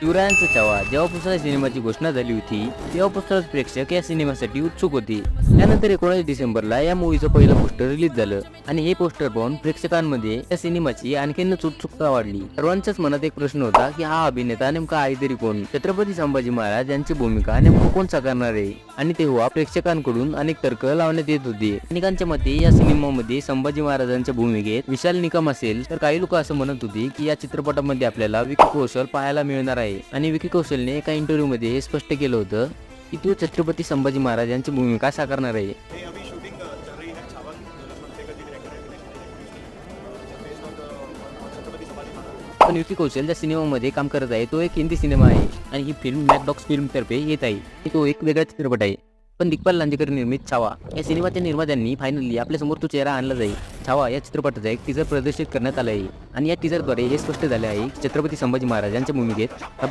शिवरायांचा चावा जेव्हा या सिनेमाची घोषणा झाली होती तेव्हा पुस्तक प्रेक्षक या सिनेमासाठी उत्सुक होते. त्यानंतर एकोणीस डिसेंबरला या मूवीचं पहिलं पोस्टर रिलीज झालं आणि हे पोस्टर पाहून प्रेक्षकांमध्ये या सिनेमाची आणखीनच उत्सुकता वाढली. सर्वांच्याच मनात एक प्रश्न होता की हा अभिनेता नेमका आहे तरी कोण? छत्रपती संभाजी महाराज यांची भूमिका नेमकं कोण साकारणार आहे? आणि तेव्हा प्रेक्षकांकडून अनेक तर्क लावण्यात येत होते. अनेकांच्या मते या सिनेमामध्ये संभाजी महाराजांच्या भूमिकेत विशाल निकम असेल तर काही लोक असं म्हणत होते की या चित्रपटामध्ये आपल्याला विकी कौशल पाहायला मिळणार आहे. आणि विकी कौशलने एका इंटरव्ह्यू मध्ये हे स्पष्ट केलं होतं की तो छत्रपती संभाजी महाराज यांची भूमिका साकारणार आहे. ये पण युकी कौशल ज्या सिनेमामध्ये काम करत आहे. तो एक हिंदी सिनेमा आहे आणि ही फिल्म मॅकडॉक्स फिल्म तर्फे येत आहे. तो एक वेगळा चित्रपट आहे. पण दिग्पाल लांजेकर निर्मित छावा या सिनेमाच्या निर्मात्यांनी फायनली आपल्यासमोर तो चेहरा आणला जाईल. छावा या चित्रपटाचा एक टीजर प्रदर्शित करण्यात आला आहे. आणि या टीजरद्वारे हे स्पष्ट झाले आहे की छत्रपती संभाजी महाराज यांच्या भूमिकेत